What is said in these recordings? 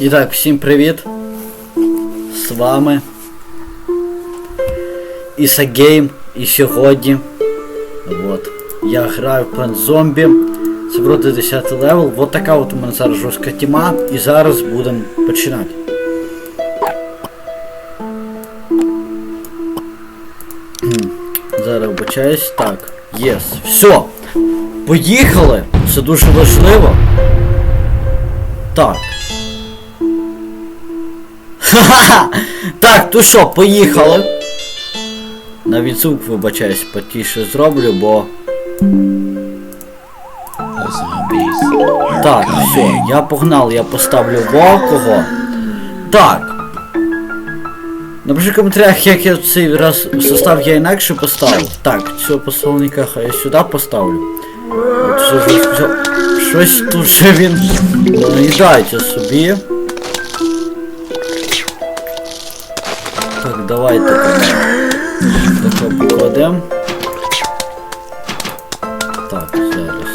І так, всім привіт! З вами Ісагейм і сьогодні от, я граю в Plant Zombie. Це вроде 10 левел. Вот така от у мене зараз жорстка тіма і зараз будемо починати. Зараз вибачаюсь. Так, єс. Все. Поїхали! Це дуже важливо. Так. Так, ну що, поїхали. Навіть звук, вибачаюсь, потіше зроблю, бо. Так, все, я погнав, я поставлю волкого. Так. Напиши в коментарях, як я цей раз состав я інакше поставив. Так, цього посланника хай я сюди поставлю. От? Щось тут же він наїдається собі. Давайте таке покладемо. Так, зараз.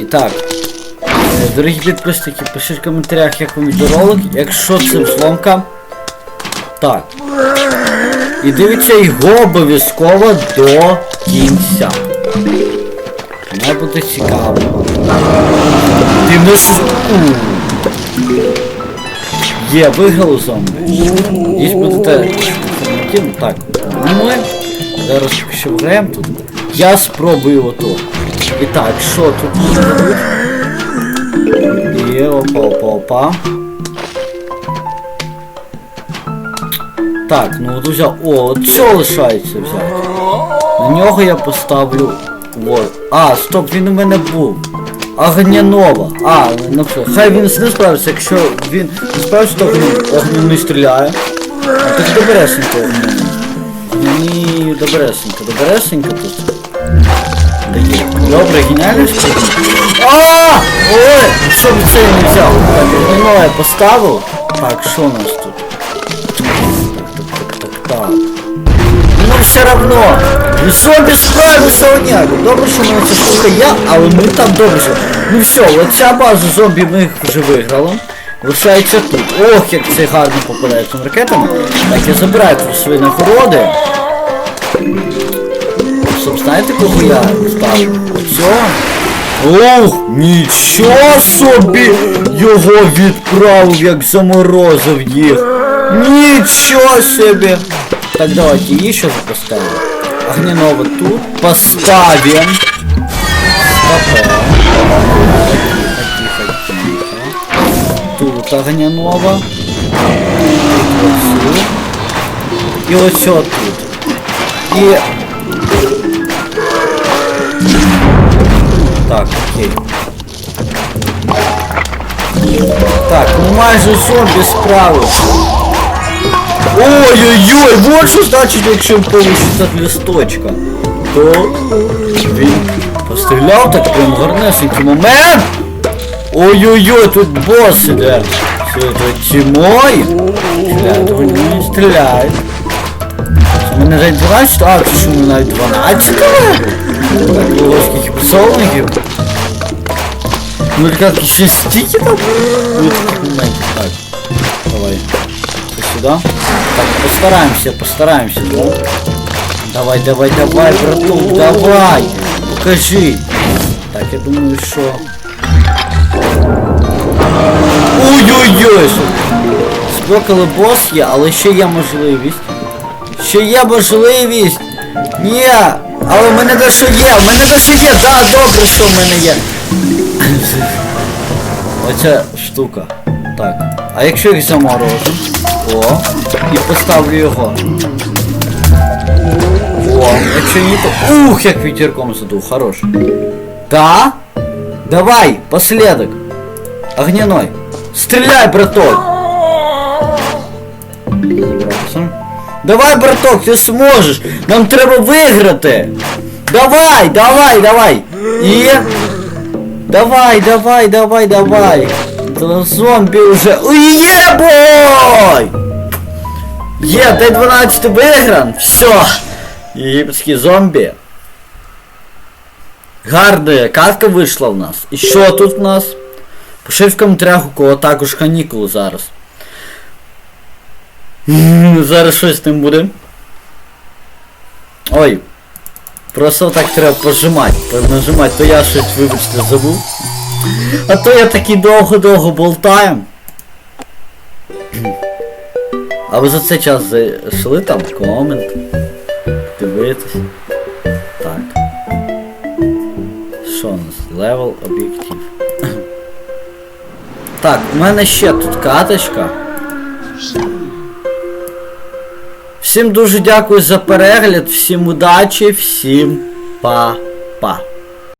І так. е, Дорогі підписники, пишіть в коментарях, як вам відеоролик, якщо це взломка. Так. І дивіться його обов'язково до кінця. Має бути цікаво. Не. У. Є, виграли зомбі. Їсть будете. Так, ми зараз ще граємо тут. Я спробую ото. І так, що тут може бути? Так, ну от взяв. О, цього лишається взяти. На нього я поставлю. Вот. А, стоп, він у мене був. Огнянова. А, ну все. Хай він не справиться, якщо він не справиться, то не стріляє. А так добересенько огню. Ні, добересенько, добересенько тут. Добре, геніально що? А! Ой! Що б це не взяв? Так, огнянова я поставив. Так, що у нас тут? Так. Ну все равно. Зомбі справився одняку. Добре, що мене ця штука я, але ми там добре. Ну все, оця база зомбі ми вже виграли. Лишається тут. Ох, як це гарно попадає цими ракетами. Так, я забираю тут свої нагороди. Щоб знаєте, кого я ставлю? Оцього. Ох, нічого собі його відправив, як заморозив їх. Нічого собі. Так, давайте її ще поставим. Огненного тут поставим. Стопе. Тихо, тихо, тихо. Тут огненного. Оцю. І ось тут. І... Так, окей. Так, ну майже зомбі справився. Ой-ой-ой, вот що значить, якщо получиться з листочка. То він постріляв так прям гарнесенький момент. Ой-ой-ой, тут бос іде. Це це Тімой. Стріляє, не стріляє. Мене навіть 12, а це що мене навіть 12 Так, було скільки посольників. Ну як ще стільки там? Ну таких моментів. Так, давай. Ты сюда? Так, постараемся, постараемся, да? Давай, давай, давай, братух, давай! Покажи! Так, я думаю, що... Ой-ой-ой! Спокали бос є, але ще є можливість. Ще є можливість! Ні! Але в мене дещо є, в мене дещо є, да, добре, що в мене є. Оця штука. Так. А якщо їх заморожу? О, і поставлю його. О, якщо ні, то... Ух, як вітерком задув, хорош. Да? Давай, последок. Огняной. Стреляй, браток. Забрався. Давай, браток, ти зможеш. Нам треба виграти. Давай, давай, давай. І... Давай, давай, давай, давай. Да зомби уже. Ой, ебой! Є, день 12 вигран! Все! Єгипетські зомбі. Гарна катка вийшла в нас. І що тут в нас? Пиши в коментарях, у кого також канікули зараз. Зараз щось з тим буде. Ой. Просто так треба пожимати, понажимати, то я щось, вибачте, забув. А то я такий довго-довго болтаю. А ви за цей час зайшли там комент? Дивитесь. Так. Що у нас? Левел об'єктив. Так, у мене ще тут каточка. Всім дуже дякую за перегляд, всім удачі, всім па-па.